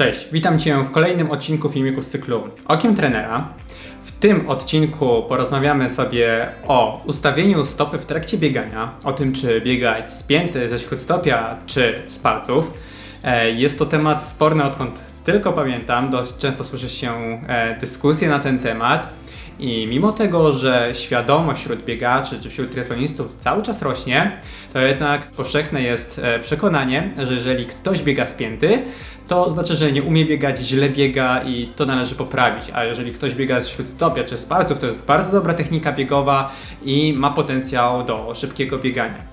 Cześć, witam Cię w kolejnym odcinku filmiku z cyklu Okiem Trenera. W tym odcinku porozmawiamy sobie o ustawieniu stopy w trakcie biegania, o tym czy biegać spięty ze śródstopia czy z palców. E, Jest to temat sporny odkąd tylko pamiętam, dość często słyszy się e, dyskusje na ten temat. I mimo tego, że świadomość wśród biegaczy czy wśród triatlonistów cały czas rośnie, to jednak powszechne jest e, przekonanie, że jeżeli ktoś biega spięty, to znaczy, że nie umie biegać, źle biega i to należy poprawić. A jeżeli ktoś biega z śródstopia czy z to jest bardzo dobra technika biegowa i ma potencjał do szybkiego biegania.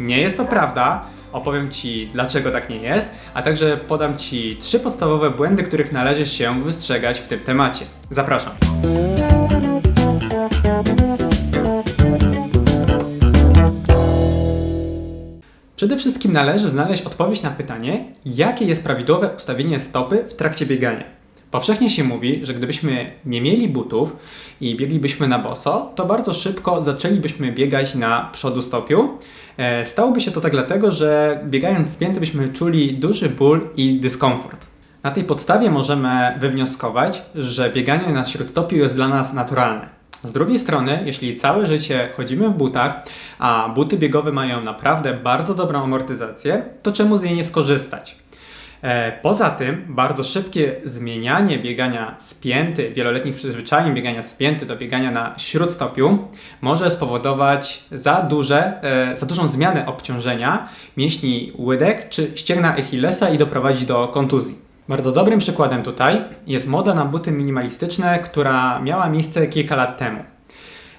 Nie jest to prawda. Opowiem Ci, dlaczego tak nie jest, a także podam Ci trzy podstawowe błędy, których należy się wystrzegać w tym temacie. Zapraszam. Wszystkim należy znaleźć odpowiedź na pytanie, jakie jest prawidłowe ustawienie stopy w trakcie biegania. Powszechnie się mówi, że gdybyśmy nie mieli butów i bieglibyśmy na boso, to bardzo szybko zaczęlibyśmy biegać na przodu stopiu. E, Stałoby się to tak dlatego, że biegając spięty byśmy czuli duży ból i dyskomfort. Na tej podstawie możemy wywnioskować, że bieganie na śródtopiu jest dla nas naturalne. Z drugiej strony, jeśli całe życie chodzimy w butach, a buty biegowe mają naprawdę bardzo dobrą amortyzację, to czemu z niej nie skorzystać? E, Poza tym, bardzo szybkie zmienianie biegania spięty, wieloletnich przyzwyczajeń biegania spięty do biegania na śródstopiu może spowodować za, duże, e, za dużą zmianę obciążenia mięśni łydek czy ścięgna Achillesa i doprowadzić do kontuzji. Bardzo dobrym przykładem tutaj jest moda na buty minimalistyczne, która miała miejsce kilka lat temu.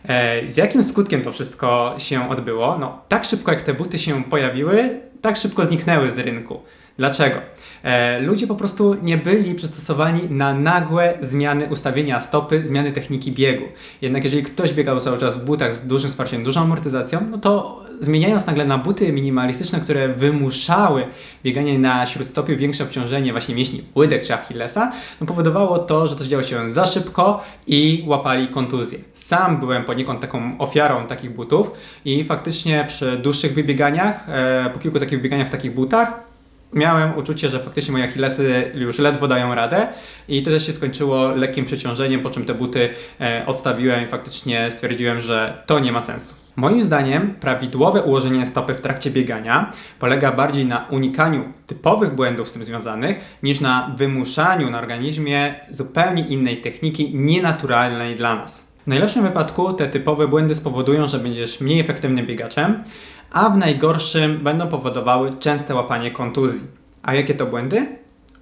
E, Z jakim skutkiem to wszystko się odbyło? No, tak szybko jak te buty się pojawiły, tak szybko zniknęły z rynku. Dlaczego? E, ludzie po prostu nie byli przystosowani na nagłe zmiany ustawienia stopy, zmiany techniki biegu. Jednak jeżeli ktoś biegał cały czas w butach z dużym wsparciem, dużą amortyzacją, no to zmieniając nagle na buty minimalistyczne, które wymuszały bieganie na śródstopiu, większe obciążenie właśnie mięśni łydek czy Achillesa, no powodowało to, że to działo się za szybko i łapali kontuzje. Sam byłem poniekąd taką ofiarą takich butów i faktycznie przy dłuższych wybieganiach, e, po kilku takich wybieganiach w takich butach, miałem uczucie, że faktycznie moje Achillesy już ledwo dają radę i to też się skończyło lekkim przeciążeniem, po czym te buty e, odstawiłem i faktycznie stwierdziłem, że to nie ma sensu. Moim zdaniem prawidłowe ułożenie stopy w trakcie biegania polega bardziej na unikaniu typowych błędów z tym związanych, niż na wymuszaniu na organizmie zupełnie innej techniki, nienaturalnej dla nas. W najlepszym wypadku te typowe błędy spowodują, że będziesz mniej efektywnym biegaczem, a w najgorszym będą powodowały częste łapanie kontuzji. A jakie to błędy?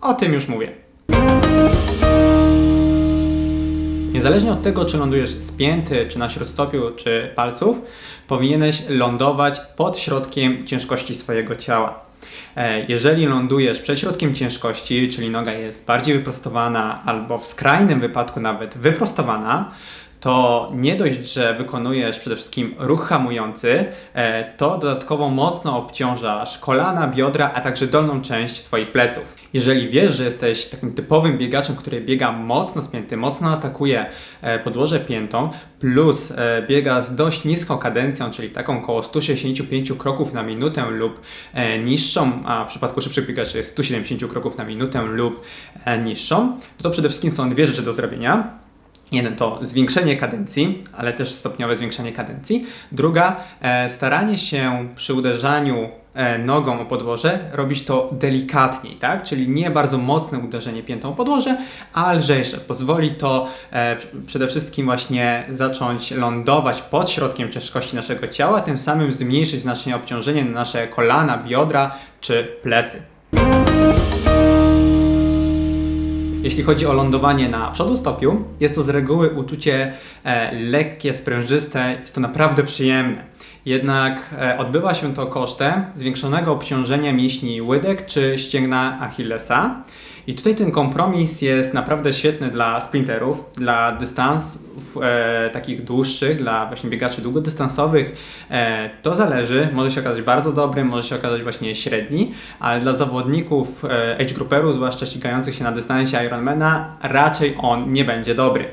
O tym już mówię. Niezależnie od tego, czy lądujesz spięty, czy na śródstopiu, czy palców, powinieneś lądować pod środkiem ciężkości swojego ciała. E, Jeżeli lądujesz przed środkiem ciężkości, czyli noga jest bardziej wyprostowana, albo w skrajnym wypadku nawet wyprostowana, to nie dość, że wykonujesz przede wszystkim ruch hamujący, e, to dodatkowo mocno obciążasz kolana, biodra, a także dolną część swoich pleców. Jeżeli wiesz, że jesteś takim typowym biegaczem, który biega mocno spięty, mocno atakuje e, podłoże piętą, plus e, biega z dość niską kadencją, czyli taką około 165 kroków na minutę lub niższą, a w przypadku szybszych biegaczy jest 170 kroków na minutę lub niższą, no to przede wszystkim są dwie rzeczy do zrobienia. Jeden to zwiększenie kadencji, ale też stopniowe zwiększenie kadencji. Druga, e, staranie się przy uderzaniu e, nogą o podłoże robić to delikatniej, tak? Czyli nie bardzo mocne uderzenie piętą o podłoże, a lżejsze. Pozwoli to e, przede wszystkim właśnie zacząć lądować pod środkiem ciężkości naszego ciała, tym samym zmniejszyć znacznie obciążenie na nasze kolana, biodra czy plecy. Jeśli chodzi o lądowanie na przodu stopiu, jest to z reguły uczucie e, lekkie, sprężyste, jest to naprawdę przyjemne. Jednak e, odbywa się to kosztem zwiększonego obciążenia mięśni łydek czy ścięgna Achillesa. I tutaj ten kompromis jest naprawdę świetny dla sprinterów, dla dystansów e, takich dłuższych, dla właśnie biegaczy długodystansowych. E, to zależy, może się okazać bardzo dobry, może się okazać właśnie średni, ale dla zawodników e, age grouperów, zwłaszcza ścigających się na dystansie Ironmana, raczej on nie będzie dobry.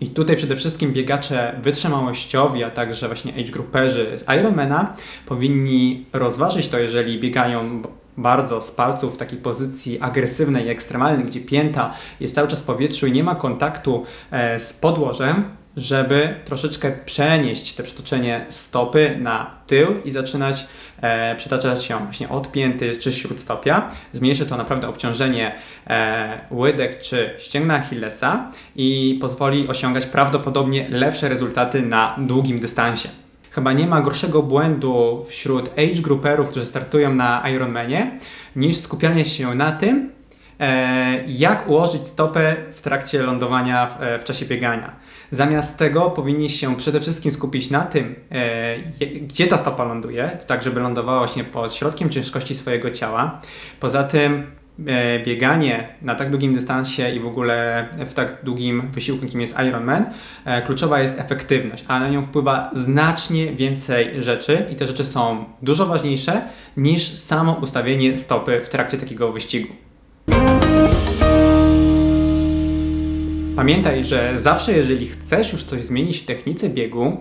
I tutaj przede wszystkim biegacze wytrzymałościowi, a także właśnie age grouperzy z Ironmana powinni rozważyć to, jeżeli biegają bardzo z palców w takiej pozycji agresywnej i ekstremalnej, gdzie pięta jest cały czas w powietrzu i nie ma kontaktu e, z podłożem, żeby troszeczkę przenieść te przytoczenie stopy na tył i zaczynać e, przetaczać się właśnie od pięty czy śródstopia. Zmniejszy to naprawdę obciążenie e, łydek czy ścięgna Achillesa i pozwoli osiągać prawdopodobnie lepsze rezultaty na długim dystansie. Chyba nie ma gorszego błędu wśród age grouperów, którzy startują na Ironmanie, niż skupianie się na tym, e, jak ułożyć stopę w trakcie lądowania w, e, w czasie biegania. Zamiast tego powinni się przede wszystkim skupić na tym, e, gdzie ta stopa ląduje, tak żeby lądowała właśnie pod środkiem ciężkości swojego ciała. Poza tym bieganie na tak długim dystansie i w ogóle w tak długim wysiłku, jakim jest Ironman, e, kluczowa jest efektywność, a na nią wpływa znacznie więcej rzeczy i te rzeczy są dużo ważniejsze niż samo ustawienie stopy w trakcie takiego wyścigu. Pamiętaj, że zawsze jeżeli chcesz już coś zmienić w technice biegu,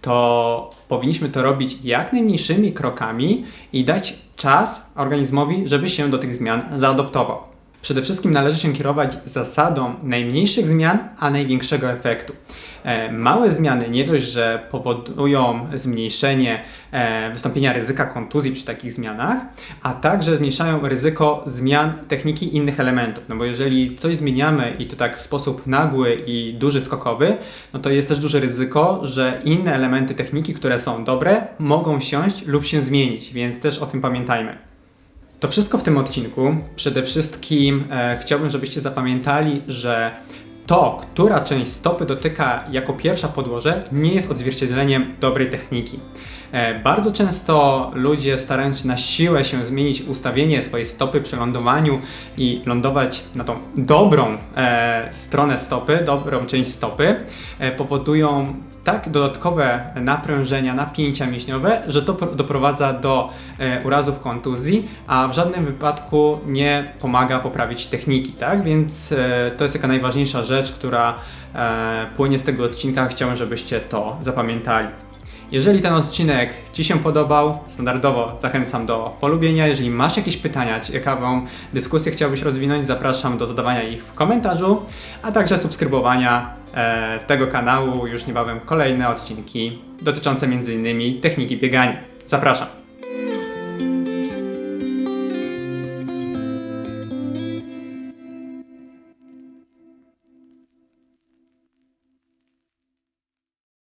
to powinniśmy to robić jak najmniejszymi krokami i dać czas organizmowi, żeby się do tych zmian zaadoptował. Przede wszystkim należy się kierować zasadą najmniejszych zmian, a największego efektu. E, Małe zmiany nie dość, że powodują zmniejszenie e, wystąpienia ryzyka kontuzji przy takich zmianach, a także zmniejszają ryzyko zmian techniki innych elementów. No bo jeżeli coś zmieniamy i to tak w sposób nagły i duży skokowy, no to jest też duże ryzyko, że inne elementy techniki, które są dobre, mogą siąść lub się zmienić, więc też o tym pamiętajmy. To wszystko w tym odcinku. Przede wszystkim e, chciałbym, żebyście zapamiętali, że to, która część stopy dotyka jako pierwsza podłoże, nie jest odzwierciedleniem dobrej techniki. E, bardzo często ludzie starając się na siłę się zmienić ustawienie swojej stopy przy lądowaniu i lądować na tą dobrą e, stronę stopy, dobrą część stopy, e, powodują tak dodatkowe naprężenia, napięcia mięśniowe, że to pro- doprowadza do e, urazów kontuzji, a w żadnym wypadku nie pomaga poprawić techniki, tak? Więc e, to jest taka najważniejsza rzecz, która e, płynie z tego odcinka. Chciałem, żebyście to zapamiętali. Jeżeli ten odcinek Ci się podobał, standardowo zachęcam do polubienia. Jeżeli masz jakieś pytania, ciekawą dyskusję chciałbyś rozwinąć, zapraszam do zadawania ich w komentarzu, a także subskrybowania tego kanału. Już niebawem kolejne odcinki dotyczące m.in. techniki biegania. Zapraszam.